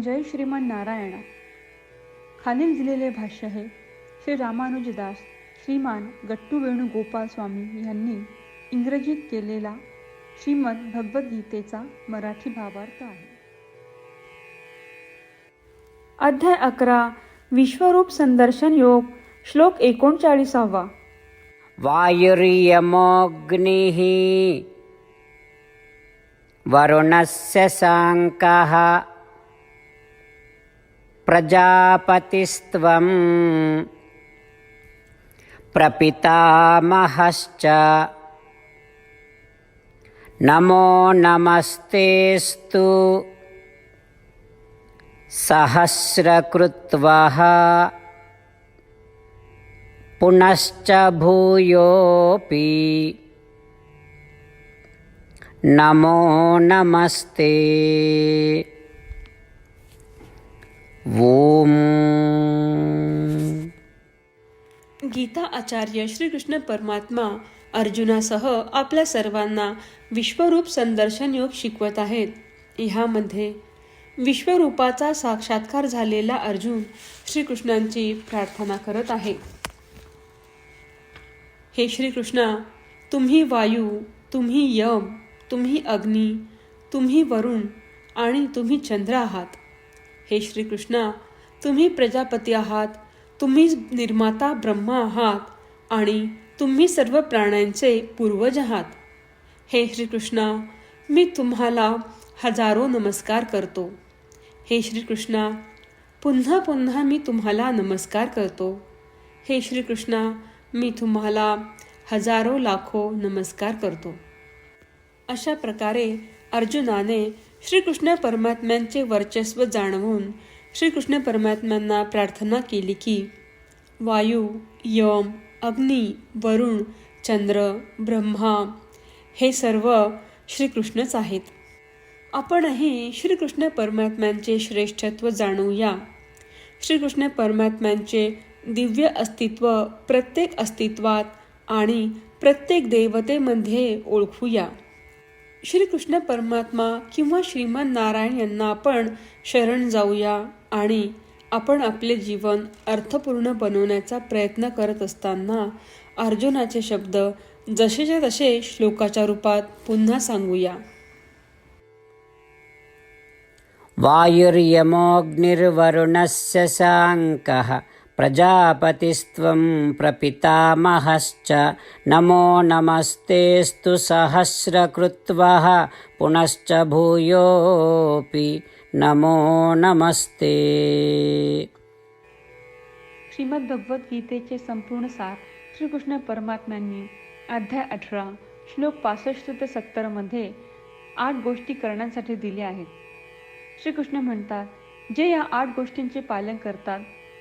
जय श्रीमान नारायणा. खालील दिलेले भाष्य हे श्री रामानुजदास श्रीमान गट्टू वेणुगोपाल स्वामी यांनी इंग्रजीत केलेला श्रीमद भगवद्गीतेचा मराठी भावार्थ आहे. अध्याय अकरा विश्वरूप संदर्शन योग श्लोक एकोणचाळीसावा. वायुर्यमोऽग्निः वरुणस्य साङ्कः प्रजापतिस्त्वं प्रपितामहश्च। नमो नमस्तेस्तु सहस्रकृत्वः। पुनश्च भूयोऽपि। नमो नमस्ते ओम गीता आचार्य श्रीकृष्ण परमात्मा अर्जुनासह आपल्या सर्वांना विश्वरूप संदर्शन योग शिकवत आहेत. ह्यामध्ये विश्वरूपाचा साक्षात्कार झालेला अर्जुन श्रीकृष्णांची प्रार्थना करत आहे. हे श्रीकृष्णा तुम्ही वायू तुम्ही यम तुम्ही अग्नी तुम्ही वरुण आणि तुम्ही चंद्र आहात. हे श्रीकृष्णा तुम्ही प्रजापती आहात तुम्ही निर्माता ब्रह्मा आहात आणि तुम्ही सर्व प्राण्यांचे पूर्वज आहात. हे श्रीकृष्णा मी तुम्हाला हजारो नमस्कार करतो. हे श्रीकृष्णा पुन्हा पुन्हा मी तुम्हाला नमस्कार करतो. हे श्रीकृष्णा मी तुम्हाला हजारो लाखो नमस्कार करतो. अशा प्रकारे अर्जुनाने श्रीकृष्ण परमात्म्यांचे वर्चस्व जाणवून श्रीकृष्ण परमात्म्यांना प्रार्थना केली की वायू यम अग्नी वरुण चंद्र ब्रह्मा हे सर्व श्रीकृष्णच आहेत. आपणही श्रीकृष्ण परमात्म्यांचे श्रेष्ठत्व जाणूया. श्रीकृष्ण परमात्म्यांचे दिव्य अस्तित्व प्रत्येक अस्तित्वात आणि प्रत्येक देवतेमध्ये ओळखूया. श्रीकृष्ण परमात्मा किंवा श्रीमान नारायण यांना आपण शरण जाऊया आणि आपण आपले जीवन अर्थपूर्ण बनवण्याचा प्रयत्न करत असताना अर्जुनाचे शब्द जसेच्या तसे श्लोकाच्या रूपात पुन्हा सांगूया. वायुर्यमोऽग्निर्वरुणस्य साङ्कः प्रजापतिस्त्वं प्रपितामहश्च। नमो नमस्तेस्तु सहस्रकृत्वः पुनश्च भूयोऽपि। नमो नमस्ते। श्रीमद्भगवद्गीतेचे संपूर्ण सार श्रीकृष्ण परमात्म्यांनी अध्याय अठरा श्लोक पासष्ट ते सत्तरमध्ये आठ गोष्टी करण्यासाठी दिल्या आहेत. श्रीकृष्ण म्हणतात जे या आठ गोष्टींचे पालन करतात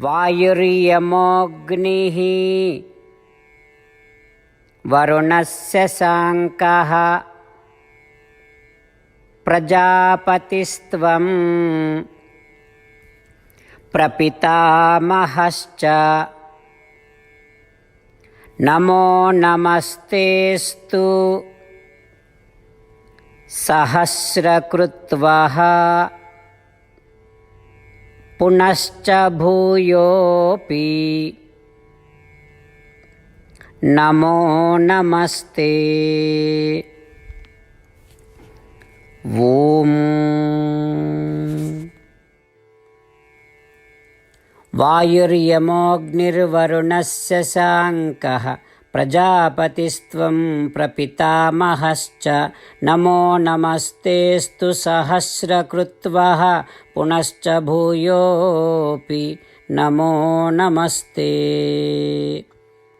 वायुर्यमोऽग्निः वरुणस्य साङ्कः। प्रजापतिस्त्वं। प्रपितामहश्च। नमो नमस्तेस्तु सहस्रकृत्वः पुनश्च भूयोऽपि। नमो नमस्ते। ॐ। वायुर्यमोऽग्निर्वरुणस्य साङ्कः प्रजापतिस्त्वं प्रपितामहश्च। नमो नमस्तेस्तु सहस्रकृत्वः पुनश्च भूयोऽपि। नमो नमस्ते।